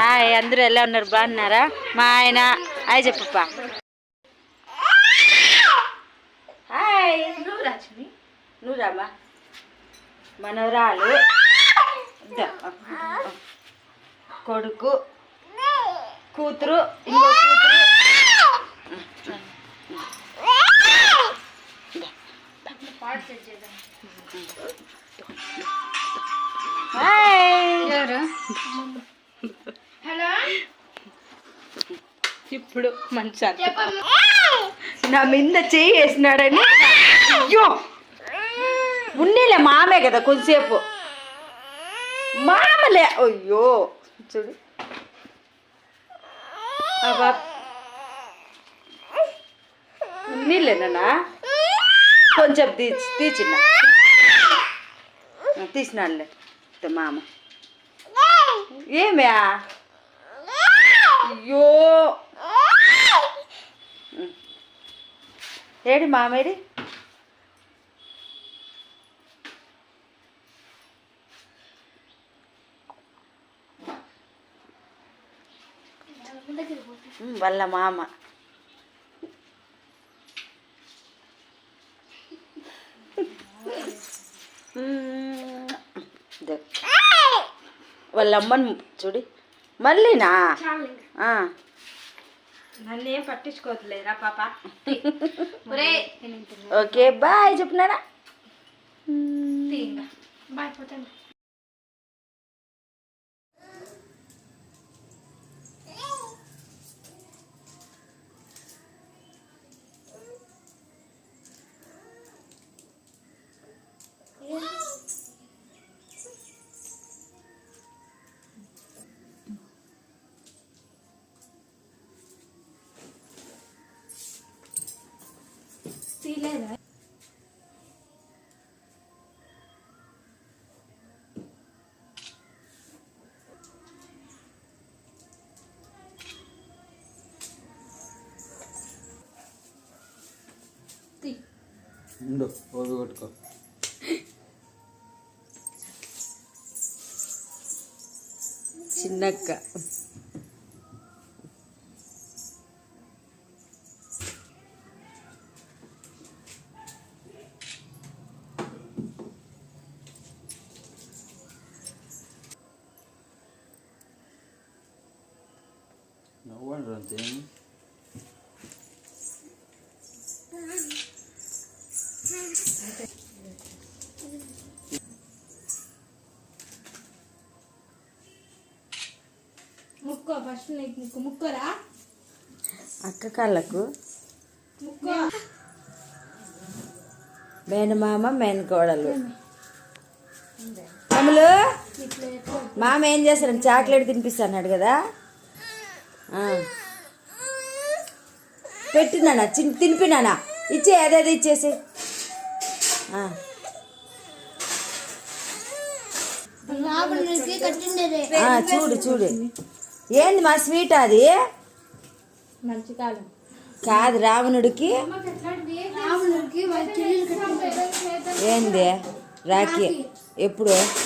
Hi అందరూ ఎలా ఉన్నారు? బాగున్నారా? మా ఆయన హాయ్ చెప్పప్పా. హాయ్. నువ్వు రాజుని నువ్వు రామా మనవరాలు. కొడుకు. కూతురు. ఇంకో కూతురు. పాడు చేద్దాం హాయ్ ఇప్పుడు మంచి నా మీద చెయ్యి వేసినాడని. అయ్యో! ఉన్నీలే మామే కదా కొద్దిసేపు మామలే. అయ్యో! చూడు. ఉన్నీలేనా కొంచెం తీసి తీసిన తీసినాడులే ఇత్త మామ. ఏమే అయ్యో! ఏడి మామేడి ఉమ్, వాళ్ళ మామ. వాళ్ళ అమ్మని చూడి. మళ్ళీనా. నన్ను ఏం పట్టించుకోవట్లేదురా పాప. ఒరే. ఓకే బాయ్ ఇంకా బాయ్ పోతాను. తీలేదా తీ ఉండు ఓపి కొట్టుకో చిన్నక్క నవ్వండి అంతే ముక్కో ఫస్ట్ నీకు ముక్కు ముక్కరా? అక్క కాళ్ళకు. ముక్కో. మేనమామ మేనకోడలు ఎట్లా? మామ ఏం చేస్తాడు? చాక్లెట్ తినిపిస్తాడు కదా. పెట్టినానా? చిన్ తినిపినానా? ఇచ్చే అదేదో ఇచ్చేసి. ఆ. రావణుడికి కట్టిండేదే. ఆ, చూడు చూడు. ఏంది మా స్వీట్ అది? మంచి కాలం. కాదు రావణుడికి. ఏంది? రాఖీ. ఎప్పుడు?